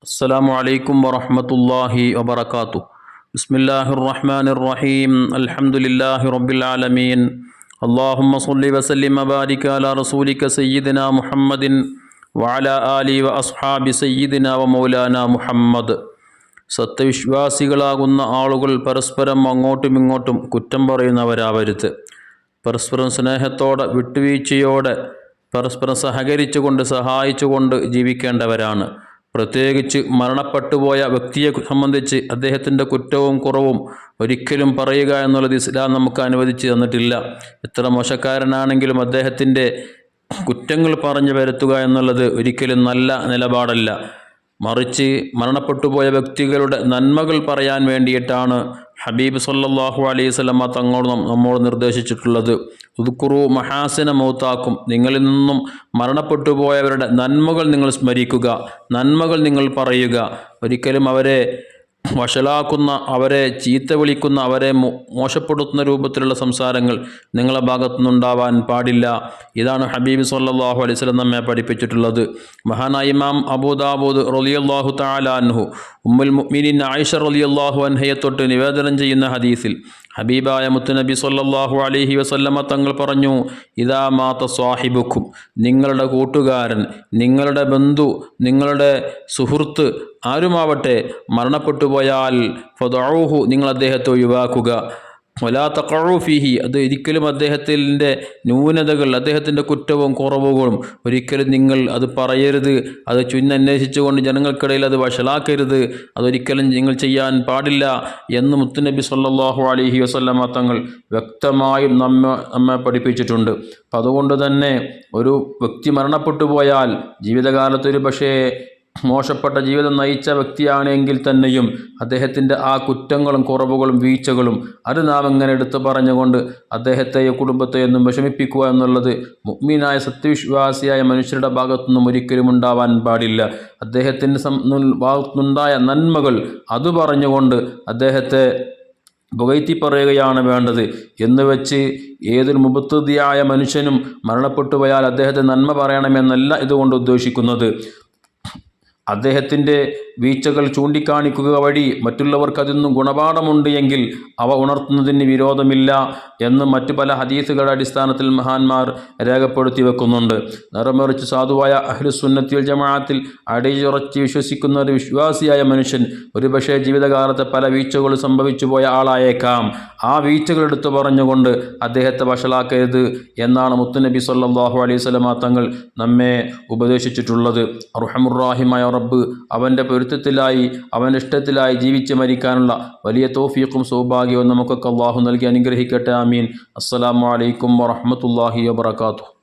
السلام عليكم ورحمة الله وبركاته بسم الله الرحمن الرحيم الحمد لله رب العالمين اللهم صل وسلم وبارك على رسولك سيدنا محمد وعلى آله وأصحاب سيدنا ومولانا മുഹമ്മദ് സത്യവിശ്വാസികളാകുന്ന ആളുകൾ പരസ്പരം അങ്ങോട്ടും ഇങ്ങോട്ടും കുറ്റം പറയുന്നവരാവരുത് പരസ്പരം സ്നേഹത്തോടെ വിട്ടുവീഴ്ചയോടെ പരസ്പരം സഹകരിച്ചുകൊണ്ട് സഹായിച്ചുകൊണ്ട് ജീവിക്കേണ്ടവരാണ് പ്രത്യേകിച്ച് മരണപ്പെട്ടുപോയ വ്യക്തിയെ സംബന്ധിച്ച് അദ്ദേഹത്തിന്റെ കുറ്റവും കുറവും ഒരിക്കലും പറയുക എന്നുള്ളത് ഇസ്ലാം നമുക്ക് അനുവദിച്ച് തന്നിട്ടില്ല. എത്ര മോശക്കാരനാണെങ്കിലും അദ്ദേഹത്തിന്റെ കുറ്റങ്ങൾ പറഞ്ഞു വരുത്തുക എന്നുള്ളത് ഒരിക്കലും നല്ല നിലപാടല്ല. മറിച്ച് മരണപ്പെട്ടുപോയ വ്യക്തികളുടെ നന്മകൾ പറയാൻ വേണ്ടിയിട്ടാണ് ഹബീബ് സല്ലാഹു അലൈഹി സ്വലമ തങ്ങളോട് നമ്മോട് നിർദ്ദേശിച്ചിട്ടുള്ളത് ഉദ്കുറു മഹാസിന മൗത്താക്കും നിങ്ങളിൽ നിന്നും മരണപ്പെട്ടു പോയവരുടെ നന്മകൾ നിങ്ങൾ സ്മരിക്കുക നന്മകൾ നിങ്ങൾ പറയുക. ഒരിക്കലും അവരെ വഷളാക്കുന്ന അവരെ ചീത്ത വിളിക്കുന്ന അവരെ മോശപ്പെടുത്തുന്ന രൂപത്തിലുള്ള സംസാരങ്ങൾ നിങ്ങളെ ഭാഗത്തുനിന്നുണ്ടാവാൻ പാടില്ല. ഇതാണ് ഹബീബ് സല്ലാഹു അലൈഹി സ്വലം നമ്മെ പഠിപ്പിച്ചിട്ടുള്ളത്. മഹാനായ ഇമാം അബൂദാബൂദ് റലിയല്ലാഹു താലാൻഹു ഉമ്മുൽ മുഅ്മിനീൻ ആയിഷ റലിയല്ലാഹു അൻഹയെ തൊട്ട് നിവേദനം ചെയ്യുന്ന ഹദീസിൽ ഹബീബായ മുത്തുനബി സല്ലാഹു അലഹി വസല്ലമ തങ്ങൾ പറഞ്ഞു ഇതാ മാത്ത സ്വാഹിബുക്കും നിങ്ങളുടെ കൂട്ടുകാരൻ നിങ്ങളുടെ ബന്ധു നിങ്ങളുടെ സുഹൃത്ത് ആരുമാവട്ടെ മരണപ്പെട്ടു പോയാൽ ഫദഊഹു നിങ്ങൾ അദ്ദേഹത്തെ ഒഴിവാക്കുക. വലാ തക്കഴൂഫിഹി അത് ഒരിക്കലും അദ്ദേഹത്തിന്റെ ന്യൂനതകൾ അദ്ദേഹത്തിന്റെ കുറ്റവും കുറവുകളും ഒരിക്കലും നിങ്ങൾ അത് പറയരുത്. അത് ചുന്നന്വേഷിച്ചുകൊണ്ട് ജനങ്ങൾക്കിടയിൽ അത് വഷളാക്കരുത്. അതൊരിക്കലും നിങ്ങൾ ചെയ്യാൻ പാടില്ല എന്ന് മുത്തുനബി സല്ലാഹു അലഹി വസ്ല്ലാം തങ്ങൾ വ്യക്തമായും നമ്മെ നമ്മെ പഠിപ്പിച്ചിട്ടുണ്ട്. അപ്പം അതുകൊണ്ട് തന്നെ ഒരു വ്യക്തി മരണപ്പെട്ടു പോയാൽ ജീവിതകാലത്തൊരു പക്ഷേ മോശപ്പെട്ട ജീവിതം നയിച്ച വ്യക്തിയാണെങ്കിൽ തന്നെയും അദ്ദേഹത്തിന്റെ ആ കുറ്റങ്ങളും കുറവുകളും വീഴ്ചകളും അത് നാം എങ്ങനെ എടുത്തു പറഞ്ഞുകൊണ്ട് അദ്ദേഹത്തെയോ കുടുംബത്തെയൊന്നും വിഷമിപ്പിക്കുക എന്നുള്ളത് മുഗ്മീനായ സത്യവിശ്വാസിയായ മനുഷ്യരുടെ ഭാഗത്തുനിന്നും ഒരിക്കലും ഉണ്ടാവാൻ പാടില്ല. അദ്ദേഹത്തിന്റെ ഭാഗത്തുനിന്നുണ്ടായ നന്മകൾ അത് പറഞ്ഞുകൊണ്ട് അദ്ദേഹത്തെ പുകഴ്ത്തി പറയുകയാണ് വേണ്ടത്. എന്ന് വെച്ച് ഏതൊരു മുപത്തുതിയായ മനുഷ്യനും മരണപ്പെട്ടു പോയാൽ അദ്ദേഹത്തെ നന്മ പറയണമെന്നല്ല ഇതുകൊണ്ട് ഉദ്ദേശിക്കുന്നത്. അദ്ദേഹത്തിന്റെ വീഴ്ചകൾ ചൂണ്ടിക്കാണിക്കുക വഴി മറ്റുള്ളവർക്ക് അതിന്നും ഗുണപാഠമുണ്ട് എങ്കിൽ അവ ഉണർത്തുന്നതിന് വിരോധമില്ല എന്ന് മറ്റു പല ഹദീസുകളുടെ അടിസ്ഥാനത്തിൽ മഹാന്മാർ രേഖപ്പെടുത്തി വെക്കുന്നുണ്ട്. നിറമറിച്ച് സാധുവായ അഹ്ലുസുന്നത്തിൽ ജമാഅത്തിൽ അടിയുറച്ച് വിശ്വസിക്കുന്ന ഒരു വിശ്വാസിയായ മനുഷ്യൻ ഒരുപക്ഷെ ജീവിതകാലത്തെ പല വീഴ്ചകൾ സംഭവിച്ചു പോയ ആളായേക്കാം. ആ വീഴ്ചകൾ എടുത്തു പറഞ്ഞുകൊണ്ട് അദ്ദേഹത്തെ വഷളാക്കരുത് എന്നാണ് മുത്തുനബി സല്ലാഹു അലൈഹി സ്വലമാ തങ്ങൾ നമ്മെ ഉപദേശിച്ചിട്ടുള്ളത്. അറുഹമുറാഹിമായ റബ്ബ് അവന്റെ പൊരുത്തത്തിലായി അവന്റെ ഇഷ്ടത്തിലായി ജീവിച്ച് മരിക്കാനുള്ള വലിയ തോഫീക്കും സൗഭാഗ്യവും നമുക്കൊക്കെ അള്ളാഹു നൽകി അനുഗ്രഹിക്കട്ടെ ആമീൻ. അസ്സലാമു അലൈക്കും വറഹമത്തല്ലാഹി വാത്തു